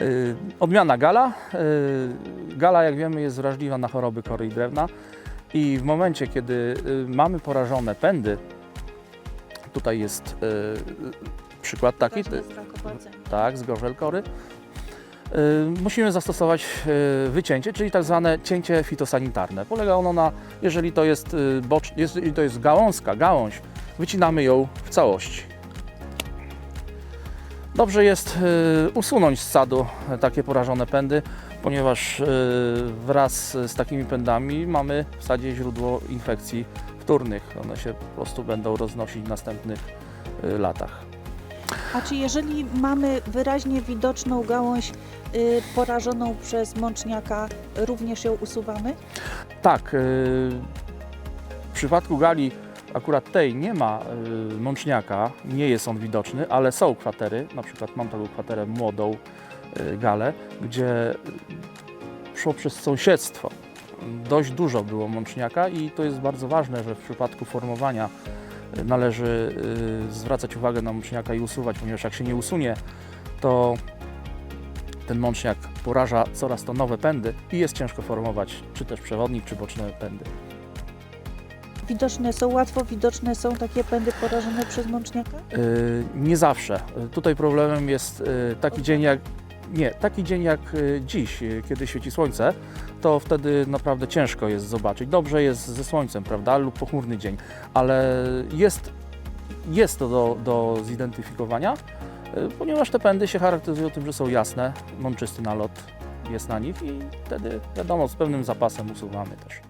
Y, Odmiana gala. Y, Gala, jak wiemy, jest wrażliwa na choroby kory i drewna i w momencie, kiedy y, mamy porażone pędy, tutaj jest przykład taki, tak, z gorzel kory, musimy zastosować wycięcie, czyli tak zwane cięcie fitosanitarne. Polega ono na, jeżeli to jest, bocz, jeżeli to jest gałązka, gałąź, wycinamy ją w całości. Dobrze jest y, usunąć z sadu e, takie porażone pędy, ponieważ y, wraz z takimi pędami mamy w sadzie źródło infekcji wtórnych. One się po prostu będą roznosić w następnych y, latach. A czy jeżeli mamy wyraźnie widoczną gałąź porażoną przez mączniaka, również ją usuwamy? Tak, w przypadku gali akurat tej nie ma y, mączniaka, nie jest on widoczny, ale są kwatery, na przykład mam taką kwaterę młodą y, galę, gdzie szło przez sąsiedztwo. Dość dużo było mączniaka i to jest bardzo ważne, że w przypadku formowania y, należy zwracać uwagę na mączniaka i usuwać, ponieważ jak się nie usunie, to ten mączniak poraża coraz to nowe pędy i jest ciężko formować czy też przewodnik, czy boczne pędy. Widoczne są, łatwo widoczne są takie pędy porażone przez mączniaka? Yy, nie zawsze. Yy, Tutaj problemem jest yy, taki dzień jak nie, taki dzień jak dziś, kiedy świeci słońce, to wtedy naprawdę ciężko jest zobaczyć. Dobrze jest ze słońcem, prawda, lub pochmurny dzień, ale jest, jest to do, do zidentyfikowania, ponieważ te pędy się charakteryzują tym, że są jasne, mączysty nalot jest na nich i wtedy wiadomo, z pewnym zapasem usuwamy też.